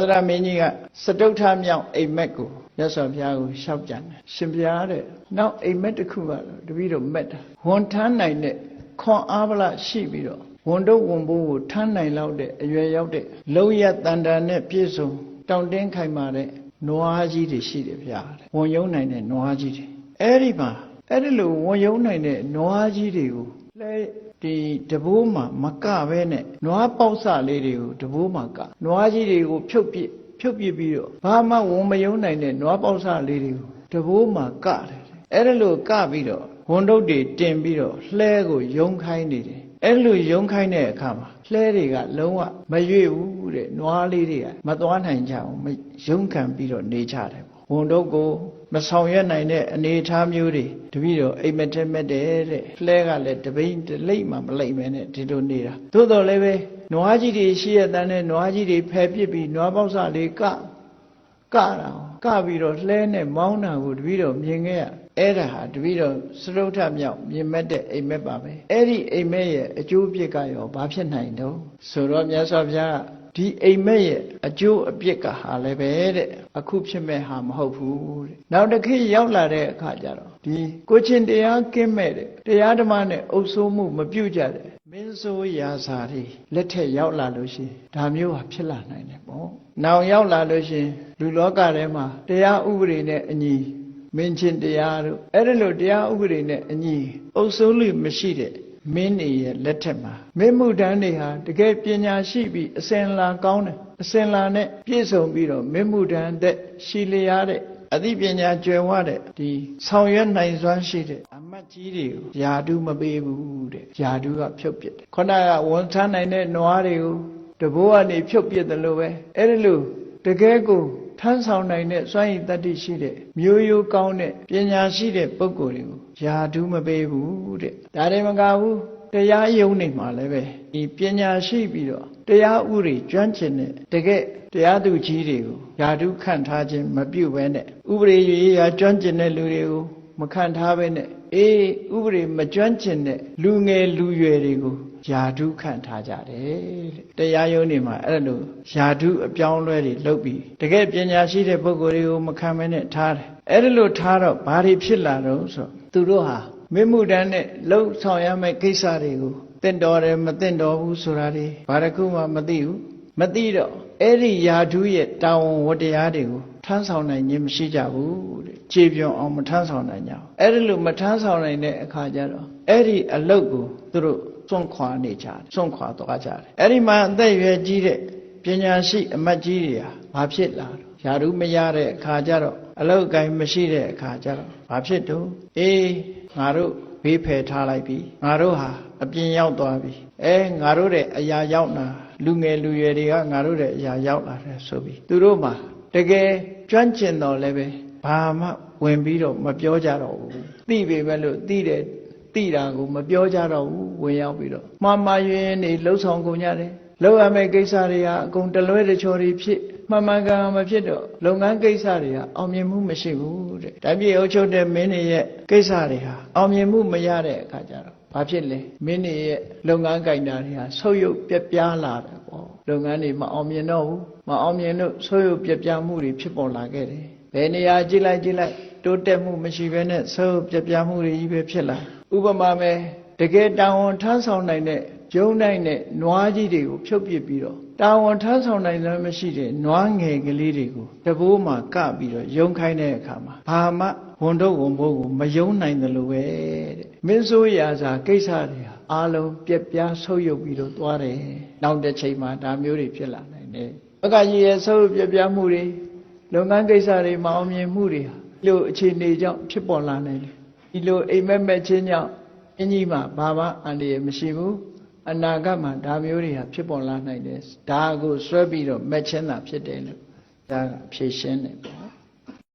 သဒ္ဒရာမင်းကြီးကစတုထမြောက်အိမ်မက်ကိုမြတ်စွာဘုရားကိုရှောက်ကြံတယ်ရှင်ဘုရားတဲ့နောက်အိမ်မက်တစ်ခုကတော့တပည့်တော်မက်တာဝန်ထမ်းနိုင်တဲ့ခွန်အားဗလရှိပြီးတော့ဝန်တော့ဝန်ဘိုးကိုထမ်းနိုင်လောက်တဲ့အရွယ်ရောက်တဲ့လုံရတန်တန်နဲ့ပြည့်စုံတောင့်တင်းခိုင်မာတဲ့နွားကြီးတွေရှိတယ်ဗျာတဲ့ဝန်ယုံနိုင်တဲ့နွားကြီးတွေအဲ့ဒီမှာအဲ့ဒီလိုဝန်ယုံနိုင်တဲ့နွားကြီးတွေကိုလဲဒီတဘိုးမှာမကပဲနဲ့နွားပေါက်စလေးတွေကိုတဘိုးမှာကနွားကြီးတွေကိုဖြုတ်ပစ်ဖြုတ်ပစ်ပြီးတော့ဘာမှဝန်မယုံနိုင်တဲ့နွားပေါက်စလေးတွေကိုတဘိုးမှာကတယ်အဲ့ဒါလိုကပြီးတော့ဝန်တုတ်တွေတင်ပြီးတော့လှဲကိုယုံခိုင်းနေတယ်အဲ့လိုယုံခိုင်းတဲ့အခါမှာလှဲတွေကလုံးဝမရွေ့ဘူးတဲ့နွားလေးတွေကမသွားနိုင်ကြအောင်မယုံခံပြီးတော့နေကြတယ်ပေါ့ဝန်တုတ်ကို မဆောင်ရွက်နိုင်တဲ့အနေအထားမျိုးတွေတပည့်တော်အိမ်မက်ထဲမဲ့တယ်တဲ့လှဲကလည်းတပိန်တလိမ့်မှမလိမ့်မဲနဲ့ဒီလိုနေတာသို့တော်လည်းပဲနွားကြီးတွေရှိရတဲ့နဲ့နွားကြီးတွေဖယ်ပစ်ပြီးနွားပေါက်စလေးကကတာကပြီးတော့လှဲနဲ့မောင်းတာကိုတပည့်တော်မြင်ခဲ့ရအဲ့ဒါဟာတပည့်တော်စရုပ်ထမြောက်မြင်မဲ့တဲ့အိမ်မက်ပါပဲအဲ့ဒီအိမ်မက်ရဲ့အကျိုးအပြစ်ကရောဘာဖြစ်နိုင်တော့ဆိုတော့မြတ်စွာဘုရားကဒီအိမ်မက်ရဲ့အကျိုးအပြစ်ကဟာလည်းပဲတဲ့ အခုဖြစ်မဲ့ဟာမဟုတ်ဘူးတဲ့နောက်တစ်ခေတ်ရောက်လာတဲ့အခါကျတော့ဒီကိုချင်းတရားကင်းမဲ့တဲ့တရားဓမ္မနဲ့အုပ်ဆိုးမှုမပြုတ်ကြတဲ့မင်းဆိုးရာဇာတွေလက်ထက်ရောက်လာလို့ရှိရင်ဒါမျိုးဟာဖြစ်လာနိုင်တယ်ပေါ့နောင်ရောက်လာလို့ရှိရင်လူလောကထဲမှာတရားဥပဒေနဲ့အညီမင်းချင်းတရားတို့အဲ့ဒါလို့တရားဥပဒေနဲ့အညီအုပ်ဆိုးလို့မရှိတဲ့ မင်းနေရဲ့လက်ထက်မှာမင်းမှုတန်းတွေဟာတကယ်ပညာရှိပြီးအစင်လာကောင်းတယ်အစင်လာနဲ့ပြည့်စုံပြီးတော့မင်းမှုတန်းတဲ့ရှိလျားတဲ့အသိပညာကျွယ်ဝတဲ့ဒီဆောင်ရွက်နိုင်စွမ်းရှိတဲ့အမတ်ကြီးတွေကိုယာတုမပေးဘူးတဲ့ယာတုကဖြုတ်ပစ်တယ်ခုနကဝန်ထမ်းနိုင်တဲ့နွားတွေကိုတဘိုးကနေဖြုတ်ပစ်တယ်လို့ပဲအဲ့ဒီလိုတကယ်ကို ထမ်းဆောင်နိုင်တဲ့စွမ်းရည်တတ္တိရှိတဲ့မျိုးရိုးကောင်းတဲ့ပညာရှိတဲ့ပုဂ္ဂိုလ်တွေကိုယာတုမပေးဘူးတဲ့ဒါတွေမကဘူးတရားယုံနေမှာလည်းပဲဒီပညာရှိပြီးတော့တရားဥတွေကျွမ်းကျင်တဲ့တကယ်တရားသူကြီးတွေကိုယာတုခန့်ထားခြင်းမပြုဘဲနဲ့ဥပဒေရေးရာကျွမ်းကျင်တဲ့လူတွေကိုမခံထားဘဲနဲ့အေးဥပဒေမကျွမ်းကျင်တဲ့လူငယ်လူရွယ်တွေကို ယာတုခန့်ထားကြတယ်တဲ့တရားယုံနေမှာအဲ့လိုယာတုအပြောင်းအလဲတွေလုပ်ပြီးတကယ်ပညာရှိတဲ့ပုဂ္ဂိုလ်တွေကိုမခံဘဲနဲ့ထားတယ်အဲ့ဒီလိုထားတော့ဘာတွေဖြစ်လာတော့ဆိုသူတို့ဟာမင်းမှုတန်းနဲ့လှုပ်ဆောင်ရမယ့်ကိစ္စတွေကိုတင့်တော်တယ်မတင့်တော်ဘူးဆိုတာတွေဘာတစ်ခုမှမသိဘူးမသိတော့အဲ့ဒီယာဓုရဲ့တာဝန်ဝတ္တရားတွေကိုထမ်းဆောင်နိုင်ခြင်းမရှိကြဘူးတဲ့ခြေပြောင်အောင်မထမ်းဆောင်နိုင်ကြဘူးအဲ့ဒီလိုမထမ်းဆောင်နိုင်တဲ့အခါကျတော့အဲ့ဒီအလုတ်ကိုသူတို့ စွန့်ခွာနေကြတယ်စွန့်ခွာသွားကြတယ်အဲ့ဒီမှာအသက်အရွယ်ကြီးတဲ့ပညာရှိအမတ်ကြီးတွေဟာဘာဖြစ်လာတော့ယာဓုမရတဲ့အခါကျတော့အလုတ်အကိုင်းမရှိတဲ့အခါကျတော့ဘာဖြစ်တော့အေးငါတို့ဘေးဖယ်ထားလိုက်ပြီငါတို့ဟာအပြင်ရောက်သွားပြီအဲငါတို့တဲ့အရာရောက်လာလူငယ်လူရွယ်တွေကငါတို့တဲ့အရာရောက်လာတယ်ဆိုပြီးသူတို့မှာတကယ်ကျွမ်းကျင်တော်လည်းပဲဘာမှဝင်ပြီးတော့မပြောကြတော့ဘူးသိပေမဲ့လို့သိတယ် သိတာကိုမပြောကြတော့ဘူးဝင်ရောက်ပြီးတော့မှားမှားယွင်းယွင်းနေလှုပ်ဆောင်ကုန်ကြတယ်လောက်ရမယ့်ကိစ္စတွေကအကုန်တလွဲတချော်တွေဖြစ်မှန်မှန်ကန်ကန်မဖြစ်တော့လုပ်ငန်းကိစ္စတွေကအောင်မြင်မှုမရှိဘူးတဲ့ဒါပြည်အုပ်ချုပ်တဲ့မင်းတွေရဲ့ကိစ္စတွေဟာအောင်မြင်မှုမရတဲ့အခါကျတော့ဘာဖြစ်လဲမင်းတွေရဲ့လုပ်ငန်းကိန်းတာတွေဟာဆုပ်ယုပ်ပြက်ပြားလာတယ်ပေါ့လုပ်ငန်းတွေမအောင်မြင်တော့ဘူးမအောင်မြင်လို့ဆုပ်ယုပ်ပြက်ပြားမှုတွေဖြစ်ပေါ်လာခဲ့တယ်ဘယ်နေရာကြည့်လိုက်ကြည့်လိုက် တိုးတက်မှုမရှိဘဲနဲ့ဆုပ်ယုပ်ပြက်ပြားမှုတွေကြီးပဲဖြစ်လာဥပမာပဲတကယ်တာဝန်ထမ်းဆောင်နိုင်တဲ့ဂျုံနိုင်တဲ့နွားကြီးတွေကိုဖြုတ်ပစ်ပြီးတော့တာဝန်ထမ်းဆောင်နိုင်လည်းမရှိတဲ့နွားငယ်ကလေးတွေကိုတဘိုးမှာကပြီးတော့ယုံခိုင်းတဲ့အခါမှာဘာမှဝန်တော့ဝန်ဘိုးကိုမယုံနိုင်တယ်လို့ပဲတဲ့မင်းဆိုးရာစာကိစ္စတွေဟာအားလုံးပြက်ပြားဆုပ်ယုပ်ပြီးတော့သွားတယ်နောက်တစ်ချိန်မှာဒါမျိုးတွေဖြစ်လာနိုင်တယ်အကကြီးရဲ့ဆုပ်ယုပ်ပြက်ပြားမှုတွေလုပ်ငန်းကိစ္စတွေမအောင်မြင်မှုတွေဟာဒီ လိုအခြေအနေကြောင့်ဖြစ်ပေါ်လာနိုင်တယ်ဒီလိုအိမ်မက်မက်ချင်းကြောင့်အင်းကြီးမှာဘာမှအန္တရာယ်မရှိဘူးအနာဂတ်မှာဒါမျိုးတွေဟာဖြစ်ပေါ်လာနိုင်တယ်ဒါကိုဆွဲပြီးတော့မက်ချင်းတာဖြစ်တယ်လို့ဒါကဖြည့်ရှင်းတယ်ပေါ့